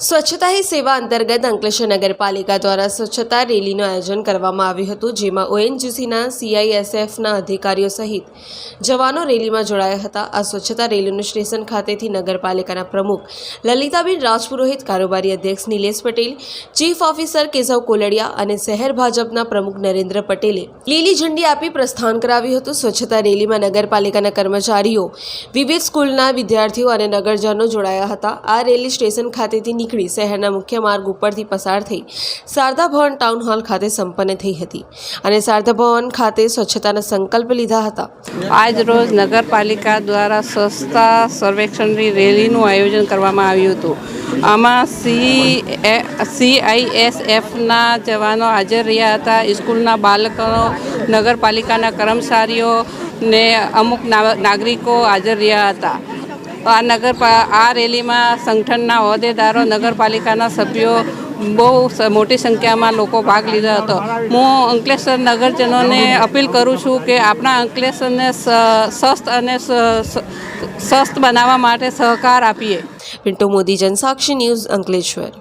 સ્વચ્છતા હી સેવા અંતર્ગત અંકલેશ્વર નગરપાલિકા દ્વારા સ્વચ્છતા રેલીનું આયોજન કરવામાં આવ્યું હતું, જેમાં ઓએનજીસીના, સીઆઈએસએફના અધિકારીઓ સહિત જવાનો રેલીમાં જોડાયા હતા. આ સ્વચ્છતા રેલીનું સ્ટેશન ખાતેથી નગરપાલિકાના પ્રમુખ લલિતાબેન રાજપુરોહિત, કારોબારી અધ્યક્ષ નિલેશ પટેલ, ચીફ ઓફિસર કેશવ કોલડિયા અને શહેર ભાજપના પ્રમુખ નરેન્દ્ર પટેલે લીલી ઝંડી આપી પ્રસ્થાન કરાવ્યું હતું. સ્વચ્છતા રેલીમાં નગરપાલિકાના કર્મચારીઓ, વિવિધ સ્કૂલના વિદ્યાર્થીઓ અને નગરજનો જોડાયા હતા. આ રેલી સ્ટેશન ખાતેથી નીકળી શહેરના મુખ્ય માર્ગ ઉપરથી પસાર થઈ શારદા ભવન ટાઉન હોલ ખાતે સંપન્ન થઈ હતી અને શારદા ભવન ખાતે સ્વચ્છતાના સંકલ્પ લીધા હતા. આજ રોજ નગરપાલિકા દ્વારા સ્વચ્છતા સર્વેક્ષણની રેલીનું આયોજન કરવામાં આવ્યું હતું. આમાં સી સીઆઈએસએફના જવાનો હાજર રહ્યા હતા. સ્કૂલના બાળકો, નગરપાલિકાના કર્મચારીઓ ને અમુક નાગરિકો હાજર રહ્યા હતા. આ નગર આ રેલીમાં સંગઠનના હોદ્દેદારો, નગરપાલિકાના સભ્યો બહુ મોટી સંખ્યામાં લોકો ભાગ લીધો હતો. હું અંકલેશ્વર નગરજનોને અપીલ કરું છું કે આપણા અંકલેશ્વરને સસ્ત અને સ- સ- સ્વસ્થ બનાવવા માટે સહકાર આપીએ. પિન્ટુ મોદી, જનસાક્ષી ન્યૂઝ અંકલેશ્વર.